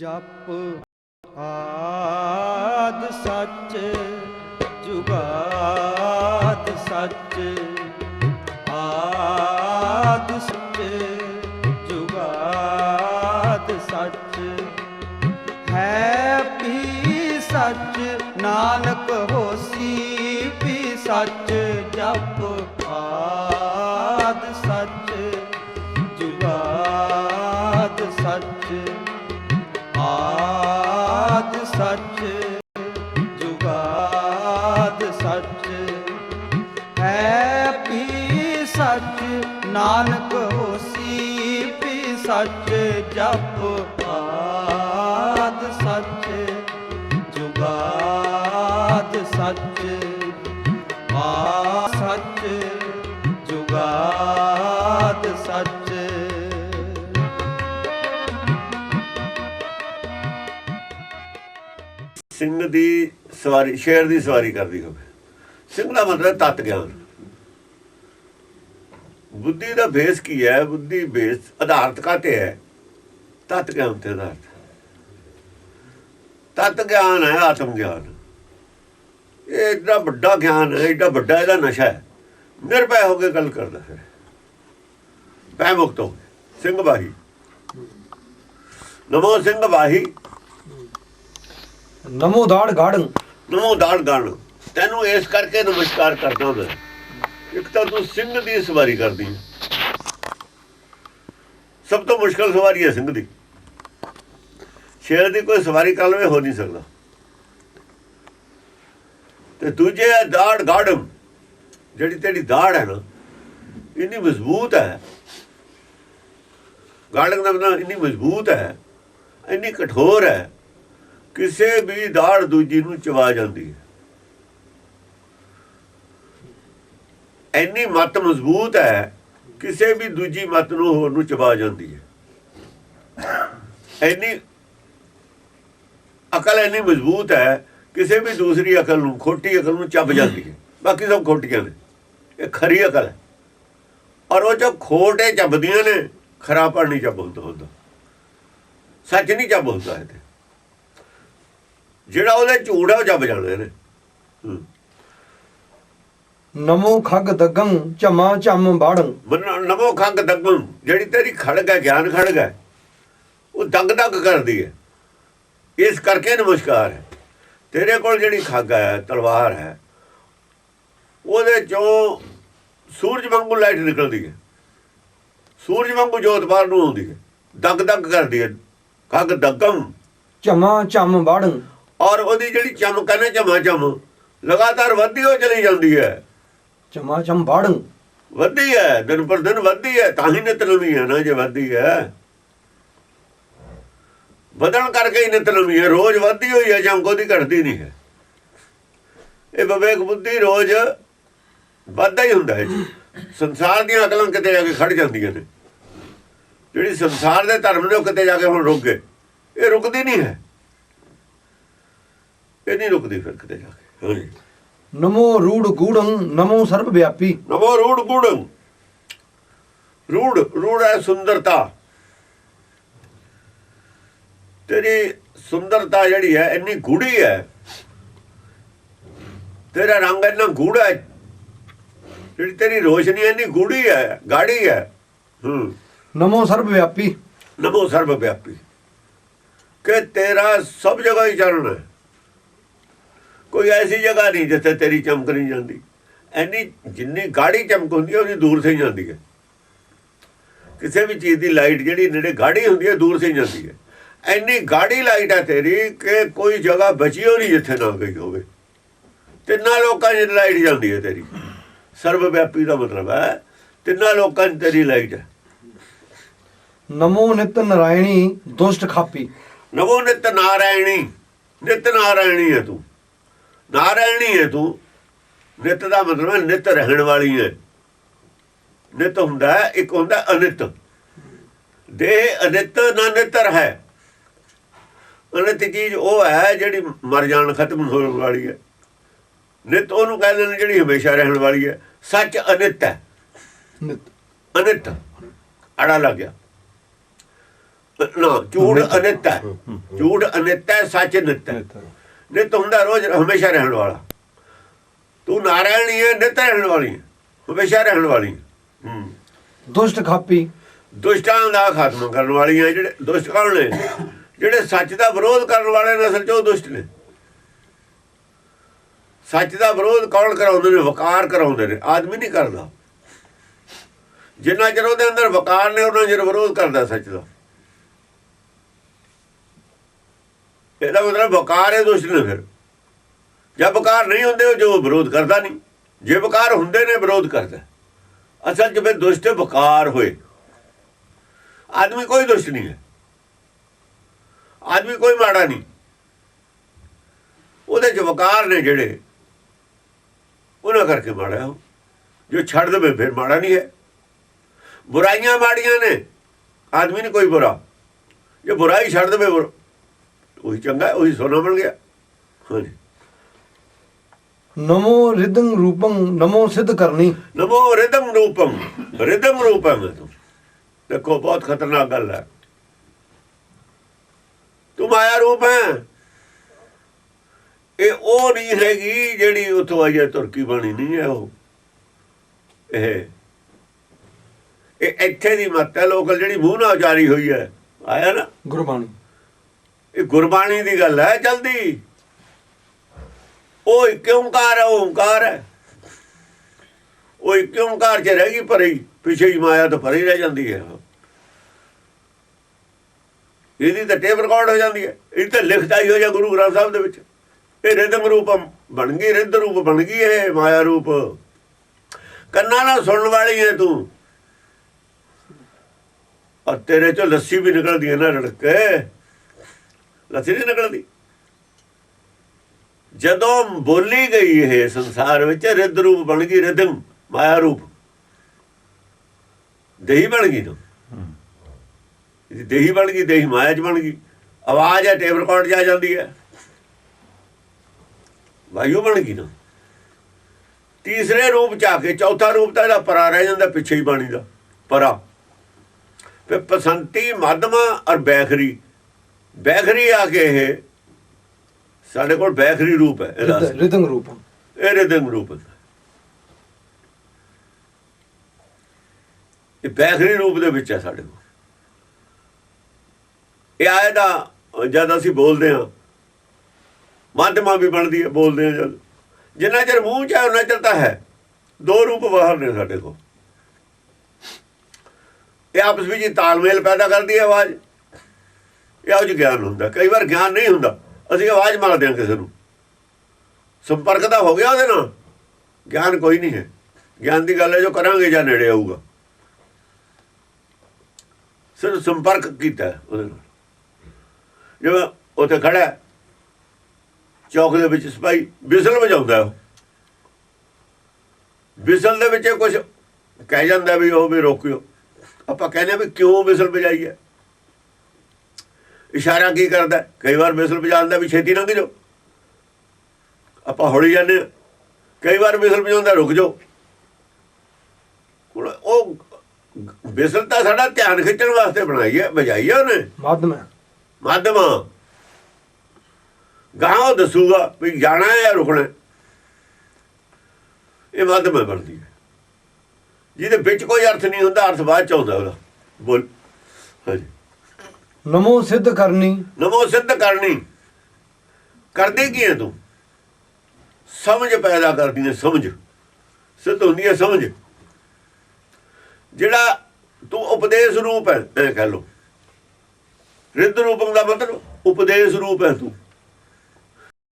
ਜਪ ਆਦ ਸੱਚ, ਜੁਗਾਦ ਸੱਚ, ਆਦ ਸੱਚ, ਜੁਗਾਦ ਸੱਚ। ਹੈ ਪੀ ਸੱਚ, ਨਾਨਕ ਹੋਸੀ ਵੀ ਸੱਚ, ਜਪ ਆਦ ਸੱਚ, ਜੁਗਾਦ ਸੱਚ। ਆਦ ਸੱਚ, ਜੁਗਾਦ ਸੱਚ। ਹੈ ਪੀ ਸੱਚ, ਨਾਨਕ ਹੋਸੀ ਵੀ ਸੱਚ, ਜਪ ਆਦ ਸੱਚ, ਜੁਗਾਦ ਸੱਚ। ਦੀ ਸਵਾਰੀ ਸ਼ੇਰ ਦੀ ਸਵਾਰੀ ਕਰਦੀ ਹੋਵੇ। ਸਿੰਘ ਦਾ ਮਤਲਬ ਤਤ ਗਿਆਨ। ਬੁੱਧੀ ਦਾ ਬੇਸ ਕੀ ਹੈ? ਬੁੱਧੀ ਬੇਸ ਆਧਾਰਤ ਕਾਤੇ ਹੈ? ਤਤ ਗਿਆਨ ਤੇ ਆਧਾਰਤ। ਤਤ ਗਿਆਨ ਹੈ ਆਤਮ ਗਿਆਨ। ਇਹ ਏਡਾ ਵੱਡਾ ਗਿਆਨ ਹੈ, ਏਡਾ ਵੱਡਾ ਇਹਦਾ ਨਸ਼ਾ ਹੈ। ਨਿਰਭੈ ਹੋ ਕੇ ਗੱਲ ਕਰਦਾ ਫਿਰ। ਭੈ ਮੁਕਤ ਹੋ ਸਿੰਘ ਬਾਹੀ ਨਮੋ ਸਿੰਘ ਬਾਹੀ ਨਮੋ ਦਾੜ ਗਾੜਨ। ਨਮੋ ਦਾਲ ਗਣ ਤੈਨੂੰ ਇਸ ਕਰਕੇ ਨਮਸਕਾਰ ਕਰਦਾ ਮੈਂ। ਇੱਕ ਤਾਂ ਤੂੰ ਸਿੰਘ ਦੀ ਸਵਾਰੀ ਕਰਦੀ ਸਭ ਤੋਂ ਮੁਸ਼ਕਲ ਸਵਾਰੀ ਹੈ ਸਿੰਘ ਦੀ। ਸ਼ੇਰ ਦੀ ਕੋਈ ਸਵਾਰੀ ਕਰ ਲਵੇ ਹੋ ਨਹੀਂ ਸਕਦਾ। ਤੇ ਦੂਜੇ ਹੈ ਦਾੜ ਗਾੜਮ ਜਿਹੜੀ ਤੇਰੀ ਦਾੜ ਹੈ ਨਾ, ਇੰਨੀ ਮਜ਼ਬੂਤ ਹੈ। ਗਾੜਨ ਦਾ ਮਤਲਬ ਇੰਨੀ ਮਜ਼ਬੂਤ ਹੈ, ਇੰਨੀ ਕਠੋਰ ਹੈ। ਕਿਸੇ ਵੀ ਦਾੜ ਦੂਜੀ ਨੂੰ ਚਵਾ ਜਾਂਦੀ ਹੈ। ਇੰਨੀ ਮਤ ਮਜ਼ਬੂਤ ਹੈ, ਕਿਸੇ ਵੀ ਦੂਜੀ ਮਤ ਨੂੰ ਹੋਰ ਨੂੰ ਚਬਾ ਜਾਂਦੀ ਹੈ। ਇੰਨੀ ਅਕਲ ਇੰਨੀ ਮਜ਼ਬੂਤ ਹੈ, ਕਿਸੇ ਵੀ ਦੂਸਰੀ ਅਕਲ ਨੂੰ, ਖੋਟੀ ਅਕਲ ਨੂੰ ਚੱਬ ਜਾਂਦੀ ਹੈ। ਬਾਕੀ ਸਭ ਖੋਟੀਆਂ ਨੇ। ਇਹ ਖਰੀ ਅਕਲ ਹੈ। ਔਰ ਉਹ ਜੋ ਖੋਟੇ ਚੱਬਦੀਆਂ ਨੇ ਖਰਾਪਣ ਨਹੀਂ ਚੱਬ ਹੁੰਦਾ ਹੁੰਦਾ। ਸੱਚ ਨਹੀਂ ਚੱਬ ਹੁੰਦਾ ਇਹਦੇ। ਜਿਹੜਾ ਉਹਦੇ ਝੂਠ ਹੈ ਉਹ ਜੱਬ ਜਾਣੇ ਨੇ। ਨਮੋ ਖੱਗ ਦਗੰ ਝਮਾ ਝਮ ਮਨ- ਨਮੋ ਖੰਗ ਦਗਮ ਜਿਹੜੀ ਤੇਰੀ ਖੜਗ ਹੈ ਗਿਆਨ ਖੜਗ ਹੈ ਉਹ ਦੰਗ ਦੰਗ ਕਰਦੀ ਹੈ। ਇਸ ਕਰਕੇ ਨਮਸਕਾਰ ਹੈ। ਤੇਰੇ ਕੋਲ ਜਿਹੜੀ ਖੱਗ ਹੈ ਤਲਵਾਰ ਹੈ ਉਹਦੇ ਚੋਂ ਸੂਰਜ ਵਾਂਗੂ ਲਾਈਟ ਨਿਕਲਦੀ ਹੈ। ਸੂਰਜ ਵਾਂਗੂ ਜੋਤ ਬਾਹਰ ਨੂੰ ਆਉਂਦੀ ਹੈ। ਦੰਗ ਦੰਗ ਕਰਦੀ ਹੈ। ਖੱਗ ਦਗਮ ਝਮਾ ਝਮ ਬਾੜਨ ਔਰ ਉਹਦੀ ਜਿਹੜੀ ਚਮਕ ਹੈ ਨਾ ਝਮਾ ਚਮ ਲਗਾਤਾਰ ਵੱਧਦੀ ਹੋ ਚਲੀ ਜਾਂਦੀ ਹੈ। ਝਮਾ ਝਮ ਬਾੜਨ। ਵੱਧਦੀ ਹੈ ਦਿਨ ਪਰ ਦਿਨ ਵੱਧਦੀ ਹੈ ਤਾਂ ਹੀ ਨਿਤ ਨਵੀਂ ਹੈ ਨਾ ਜੇ ਵੱਧਦੀ ਹੈ। ਵਧਣ ਕਰਕੇ ਹੀ ਨਿਤ ਨਵੀਂ ਹੈ ਰੋਜ਼ ਵੱਧਦੀ ਹੋਈ ਹੈ ਚਮਕ ਉਹਦੀ ਘਟਦੀ ਨਹੀਂ ਹੈ। ਇਹ ਵਿਵੇਕ ਬੁੱਧੀ ਰੋਜ਼ ਵੱਧਦਾ ਹੀ ਹੁੰਦਾ ਹੈ ਜੀ। ਸੰਸਾਰ ਦੀਆਂ ਅਕਲਾਂ ਕਿਤੇ ਜਾ ਕੇ ਖੜ ਜਾਂਦੀਆਂ ਨੇ। ਜਿਹੜੀ ਸੰਸਾਰ ਦੇ ਧਰਮ ਨੇ ਉਹ ਕਿਤੇ ਜਾ ਕੇ ਹੁਣ ਰੁਕ ਗਏ। ਇਹ ਰੁਕਦੀ ਨਹੀਂ ਹੈ। ਇਹ ਨਹੀਂ ਰੁਕਦੀ ਫਿਰ ਕਿਤੇ ਜਾ ਕੇ। ਹਾਂਜੀ। ਨਮੋ ਰੂੜ ਗੂੜੰ ਨਮੋ ਸਰਬ ਵਿਆਪੀ। ਨਮੋ ਰੂੜ ਗੁੜ। ਰੂੜ ਰੂੜ ਹੈ ਸੁੰਦਰਤਾ। ਤੇਰੀ ਸੁੰਦਰਤਾ ਜਿਹੜੀ ਹੈ ਇੰਨੀ ਗੂੜੀ ਹੈ। ਤੇਰਾ ਰੰਗ ਇੰਨਾ ਗੂੜਾ ਹੈ। ਜਿਹੜੀ ਤੇਰੀ ਰੋਸ਼ਨੀ ਇੰਨੀ ਗੂੜੀ ਹੈ ਗਾੜੀ ਹੈ। ਹੂੰ। ਨਮੋ ਸਰਬ ਵਿਆਪੀ। ਨਮੋ ਸਰਬ ਵਿਆਪੀ। ਕਿ ਤੇਰਾ ਸਭ ਜਗ੍ਹਾ ਹੀ ਚੱਲਣਾ ਹੈ। ਕੋਈ ਐਸੀ ਜਗ੍ਹਾ ਨਹੀਂ ਜਿੱਥੇ ਤੇਰੀ ਚਮਕ ਨਹੀਂ ਜਾਂਦੀ। ਐਨੀ ਜਿੰਨੀ ਗਾੜੀ ਚਮਕ ਹੁੰਦੀ ਹੈ ਉਹਦੀ ਦੂਰ ਸੇ ਜਾਂਦੀ ਹੈ। ਕਿਸੇ ਵੀ ਚੀਜ਼ ਦੀ ਲਾਈਟ ਜਿਹੜੀ ਨੇੜੇ ਗਾੜੀ ਹੁੰਦੀ ਹੈ ਦੂਰ ਸੇ ਜਾਂਦੀ ਹੈ। ਐਨੀ ਗਾੜੀ ਲਾਈਟ ਹੈ ਤੇਰੀ ਕਿ ਕੋਈ ਜਗ੍ਹਾ ਬਚੀ ਹੋ ਨਹੀਂ ਜਿੱਥੇ ਨਾ ਗਈ ਹੋਵੇ। ਤਿੰਨਾਂ ਲੋਕਾਂ 'ਚ ਲਾਈਟ ਜਾਂਦੀ ਹੈ ਤੇਰੀ। ਸਰਬ ਵਿਆਪੀ ਦਾ ਮਤਲਬ ਹੈ ਤਿੰਨਾਂ ਲੋਕਾਂ 'ਚ ਤੇਰੀ ਲਾਈਟ ਹੈ। ਨਮੋ ਨਿਤ ਨਰਾਇਣੀ ਦੁਸ਼ਟ ਖਾਪੀ। ਨਵੋ ਨਿਤ ਨਾਰਾਇਣੀ ਨਿਤ ਨਾਰਾਇਣੀ ਹੈ ਤੂੰ। ਨਾਰਾਇਣੀ ਹੈ ਤੂੰ। ਨਿਤ ਦਾ ਮਤਲਬ ਹੈ ਨਿਤ ਰਹਿਣ ਵਾਲੀ ਹੈ ਨਿਤ ਹੁੰਦਾ ਹੈ, ਇੱਕ ਹੁੰਦਾ ਅਨਿਤ। ਦੇਹ ਅਨਿਤ ਨਾ ਨਿਤਰ ਹੈ ਅਨਿਤ ਚੀਜ਼ ਉਹ ਹੈ ਜਿਹੜੀ ਮਰ ਜਾਣ ਖਤਮ ਹੋਣ ਵਾਲੀ ਹੈ। ਨਿਤ ਉਹਨੂੰ ਕਹਿੰਦੇ ਨੇ ਜਿਹੜੀ ਹਮੇਸ਼ਾ ਰਹਿਣ ਵਾਲੀ ਹੈ। ਸੱਚ ਅਨਿਤ ਹੈ। ਨਿਤ। ਅਨਿਤ। ਅੜਾ ਲੱਗ ਗਿਆ। ਨਾ ਝੂਠ ਅਨਿਤ। ਹੈ। ਝੂਠ ਅਨਿਤ ਹੈ ਸੱਚ ਨਿਤ ਹੈ। ਨਿਤ ਹੁੰਦਾ ਰੋਜ਼ ਹਮੇਸ਼ਾ ਰਹਿਣ ਵਾਲਾ। ਤੂੰ ਨਾਰਾਇਣੀ ਹੈ ਨਿਤ ਰਹਿਣ ਵਾਲੀ ਹਮੇਸ਼ਾ ਰਹਿਣ ਵਾਲੀ ਹੈ। ਦੁਸ਼ਟ ਖਾਪੀ। ਦੁਸ਼ਟਾਂ ਦਾ ਖਾਤਮਾ ਕਰਨ ਵਾਲੀਆਂ ਜਿਹੜੇ ਦੁਸ਼ਟ ਕੌਣ ਨੇ? ਜਿਹੜੇ ਸੱਚ ਦਾ ਵਿਰੋਧ ਕਰਨ ਵਾਲੇ ਨੇ ਅਸਲ 'ਚ ਉਹ ਦੁਸ਼ਟ ਨੇ। ਸੱਚ ਦਾ ਵਿਰੋਧ ਕੌਣ ਕਰਾਉਂਦੇ ਨੇ? ਵਕਾਰ ਕਰਾਉਂਦੇ ਨੇ। ਆਦਮੀ ਨਹੀਂ ਕਰਦਾ। ਜਿੰਨਾ ਚਿਰ ਉਹਦੇ ਅੰਦਰ ਵਕਾਰ ਨੇ ਉਹਨਾਂ ਚਿਰ ਵਿਰੋਧ ਕਰਦਾ ਸੱਚ ਦਾ। ਇਹਦਾ ਮਤਲਬ ਵਕਾਰ ਹੈ ਦੁਸ਼ਟ ਨੇ ਫਿਰ। ਜਦ ਵਕਾਰ ਨਹੀਂ ਹੁੰਦੇ ਉਹ ਜੋ ਵਿਰੋਧ ਕਰਦਾ ਨਹੀਂ। ਜੇ ਵਕਾਰ ਹੁੰਦੇ ਨੇ, ਵਿਰੋਧ ਕਰਦਾ ਅਸਲ 'ਚ ਫਿਰ ਦੁਸ਼ਟ ਵਕਾਰ ਹੋਏ। ਆਦਮੀ ਕੋਈ ਦੁਸ਼ਟ ਨਹੀਂ ਹੈ। ਆਦਮੀ ਕੋਈ ਮਾੜਾ ਨਹੀਂ। ਉਹਦੇ 'ਚ ਵਕਾਰ ਨੇ ਜਿਹੜੇ, ਉਹਨਾਂ ਕਰਕੇ ਮਾੜਾ ਹੈ ਉਹ। ਜੋ ਛੱਡ ਦੇਵੇ, ਫਿਰ ਮਾੜਾ ਨਹੀਂ ਹੈ। ਬੁਰਾਈਆਂ ਮਾੜੀਆਂ ਨੇ। ਆਦਮੀ ਨੇ ਕੋਈ ਬੁਰਾ। ਜੇ ਬੁਰਾਈ ਛੱਡ ਦੇਵੇ ਉਹੀ ਚੰਗਾ ਉਹੀ ਸੋਨਾ ਬਣ ਗਿਆ। ਹਾਂਜੀ। ਨਮੋ ਰਿਦੰ ਰੂਪੰ ਨਮੋ ਸਿੱਧ ਕਰਨੀ। ਨਮੋ ਰਿਦਮ ਰੂਪਮ ਹੈ ਤੂੰ ਦੇਖੋ ਬਹੁਤ ਖਤਰਨਾਕ ਗੱਲ ਹੈ। ਤੂੰ ਮਾਇਆ ਰੂਪ ਹੈ। ਇਹ ਉਹ ਨਹੀਂ ਹੈਗੀ ਜਿਹੜੀ ਉਥੋਂ ਆਈ ਹੈ ਤੁਰਕੀ ਬਣੀ ਨਹੀਂ ਹੈ ਉਹ। ਇਹ ਇਹ ਇੱਥੇ ਦੀ ਮੱਤ ਹੈ ਲੋਕਲ ਜਿਹੜੀ ਮੂੰਹ ਨਾਲ ਉਚਾਰੀ ਹੋਈ ਹੈ। ਆਇਆ ਨਾ? ਗੁਰਬਾਣੀ। ਇਹ ਗੁਰਬਾਣੀ ਦੀ ਗੱਲ ਹੈ ਜਲਦੀ। ਉਹ ਇੱਕ ਓੰਕਾਰ ਹੈ, ਉਹ ਓੰਕਾਰ ਹੈ। ਉਹ ਇੱਕ ਓੰਕਾਰ ਚ ਰਹਿ ਗਈ, ਭਰੀ, ਪਿਛੇ ਹੀ ਮਾਇਆ ਤਾਂ ਭਰੀ ਰਹਿ ਜਾਂਦੀ ਹੈ। ਇਹਦੀ ਤਾਂ ਟੇਪ ਰਿਕਾਰਡ ਹੋ ਜਾਂਦੀ ਹੈ। ਇਹ ਤਾਂ ਲਿਖਦਾ ਹੀ ਹੋ ਜਾ ਗੁਰੂ ਗ੍ਰੰਥ ਸਾਹਿਬ ਦੇ ਵਿੱਚ। ਇਹ ਰਿਦਮ ਰੂਪ ਬਣ ਗਈ, ਰਿੱਧ ਰੂਪ ਬਣ ਗਈ ਇਹ ਮਾਇਆ ਰੂਪ। ਕੰਨਾਂ ਨਾਲ ਸੁਣਨ ਵਾਲੀ ਹੈ ਤੂੰ। ਔਰ ਤੇਰੇ ਚੋਂ ਲੱਸੀ ਵੀ ਨਿਕਲਦੀ ਹੈ ਨਾ ਰੜਕੇ। ਕੇ ਲੱਸੀ ਨਹੀਂ ਨਿਕਲਦੀ ਜਦੋਂ ਬੋਲੀ ਗਈ ਇਹ ਸੰਸਾਰ ਵਿੱਚ, ਰਿੱਧ ਰੂਪ ਬਣ ਗਈ ਰਿਦਮ ਮਾਇਆ ਰੂਪ। ਦੇਹੀ ਬਣ ਗਈ ਤੂੰ। ਦੇਹੀ ਬਣ ਗਈ, ਦੇਹੀ ਮਾਇਆ ਚ ਬਣ ਗਈ। ਆਵਾਜ਼ ਹੈ ਟੇਪ ਰਿਕਾਰਡ ਜਾ ਜਾਂਦੀ ਹੈ। ਵਾਯੂ ਬਣ ਗਈ ਨਾ ਤੀਸਰੇ ਰੂਪ ਚ ਆ ਕੇ ਚੌਥਾ ਰੂਪ ਤਾਂ ਇਹਦਾ ਪਰਾ ਰਹਿ ਜਾਂਦਾ, ਪਿੱਛੇ ਹੀ ਬਾਣੀ ਦਾ। ਪਰਾ। ਫਿਰ ਪਸੰਤੀ ਮਧਮਾ ਔਰ ਬੈਖਰੀ। ਬੈਖਰੀ ਆ ਕੇ ਇਹ ਸਾਡੇ ਕੋਲ ਬੈਖਰੀ ਰੂਪ ਹੈ ਇਹਦਾ ਰਿਦ- ਰਿਦੰ ਰੂਪੰ। ਇਹ ਰਿਦਮ ਰੂਪ ਹੈ। ਇਹ ਬੈਖਰੀ ਰੂਪ ਦੇ ਵਿੱਚ ਹੈ ਸਾਡੇ ਕੋਲ। ਇਹ ਆਏ ਦਾ ਜਦ ਅਸੀਂ ਬੋਲਦੇ ਹਾਂ ਮਾਧਮਾ ਵੀ ਬਣਦੀ ਹੈ ਬੋਲਦੇ ਹਾਂ ਜਦ। ਜਿੰਨਾ ਚਿਰ ਮੂੰਹ ਚ ਹੈ ਉਹਨਾਂ ਚਿਰ ਤਾਂ ਹੈ। ਦੋ ਰੂਪ ਬਾਹਰ ਨੇ ਸਾਡੇ ਕੋਲ। ਇਹ ਆਪਸ ਵਿੱਚ ਹੀ ਤਾਲਮੇਲ ਪੈਦਾ ਕਰਦੀ ਹੈ ਆਵਾਜ਼। ਇਹ ਉਹ ਗਿਆਨ ਹੁੰਦਾ, ਕਈ ਵਾਰ ਗਿਆਨ ਨਹੀਂ ਹੁੰਦਾ। ਅਸੀਂ ਆਵਾਜ਼ ਮਾਰਦੇ ਹਾਂ ਕਿਸੇ ਨੂੰ। ਸੰਪਰਕ ਤਾਂ ਹੋ ਗਿਆ ਉਹਦੇ ਨਾਲ। ਗਿਆਨ ਕੋਈ ਨਹੀਂ ਹੈ। ਗਿਆਨ ਦੀ ਗੱਲ ਹੈ, ਜੋ ਕਰਾਂਗੇ ਜਾਂ ਨੇੜੇ ਆਊਗਾ। ਸਿਰਫ ਸੰਪਰਕ ਕੀਤਾ ਉਹਦੇ ਨਾਲ। ਜਿਵੇਂ ਉੱਥੇ ਖੜਾ ਚੌਕ ਦੇ ਵਿੱਚ ਸਪਾਈ ਵਿਸਲ ਵਜਾਉਂਦਾ ਉਹ। ਬਿਸਲ ਦੇ ਵਿੱਚ ਕੁਝ ਕਹਿ ਜਾਂਦਾ ਵੀ ਉਹ ਵੀ ਰੋਕਿਓ। ਆਪਾਂ ਕਹਿੰਦੇ ਹਾਂ ਵੀ ਕਿਉਂ ਬਿਸਲ ਵਜਾਈ ਹੈ? ਇਸ਼ਾਰਾ ਕੀ ਕਰਦਾ? ਕਈ ਵਾਰ ਬਿਸਲ ਵਜਾਉਂਦਾ ਵੀ ਛੇਤੀ ਲੰਘ ਜਾਓ। ਆਪਾਂ ਹੌਲੀ ਜਾਂਦੇ। ਕਈ ਵਾਰ ਬਿਸਲ ਵਜਾਉਂਦਾ ਰੁਕ ਜਾਓ। ਉਹ ਬਿਸਲ ਤਾਂ ਸਾਡਾ ਧਿਆਨ ਖਿੱਚਣ ਵਾਸਤੇ ਬਣਾਈ ਹੈ ਵਜਾਈ ਹੈ ਉਹਨੇ। ਮਾਧਮ ਹੈ। ਮਾਧਮ। ਗਾਂ ਉਹ ਦੱਸੂਗਾ ਵੀ ਜਾਣਾ ਹੈ ਜਾਂ ਰੁਕਣਾ। ਇਹ ਮਾਧਮ ਬਣਦੀ ਹੈ। ਜਿਹਦੇ ਵਿੱਚ ਕੋਈ ਅਰਥ ਨਹੀਂ ਹੁੰਦਾ ਅਰਥ ਬਾਅਦ ਚ ਆਉਂਦਾ ਉਹਦਾ। ਬੋਲ। ਹਾਂਜੀ। ਨਮੋ ਸਿੱਧ ਕਰਨੀ। ਨਮੋ ਸਿੱਧ ਕਰਨੀ। ਕਰਦੀ ਕੀ ਹੈ ਤੂੰ? ਸਮਝ ਪੈਦਾ ਕਰਦੀ ਹੈ ਸਮਝ। ਸਿੱਧ ਹੁੰਦੀ ਹੈ ਸਮਝ। ਜਿਹੜਾ ਤੂੰ ਉਪਦੇਸ਼ ਰੂਪ ਹੈ ਇਹ ਕਹਿ ਲੋ ਰਿੱਧ ਰੂਪੰ ਦਾ ਮਤਲਬ, ਉਪਦੇਸ਼ ਰੂਪ ਹੈ ਤੂੰ।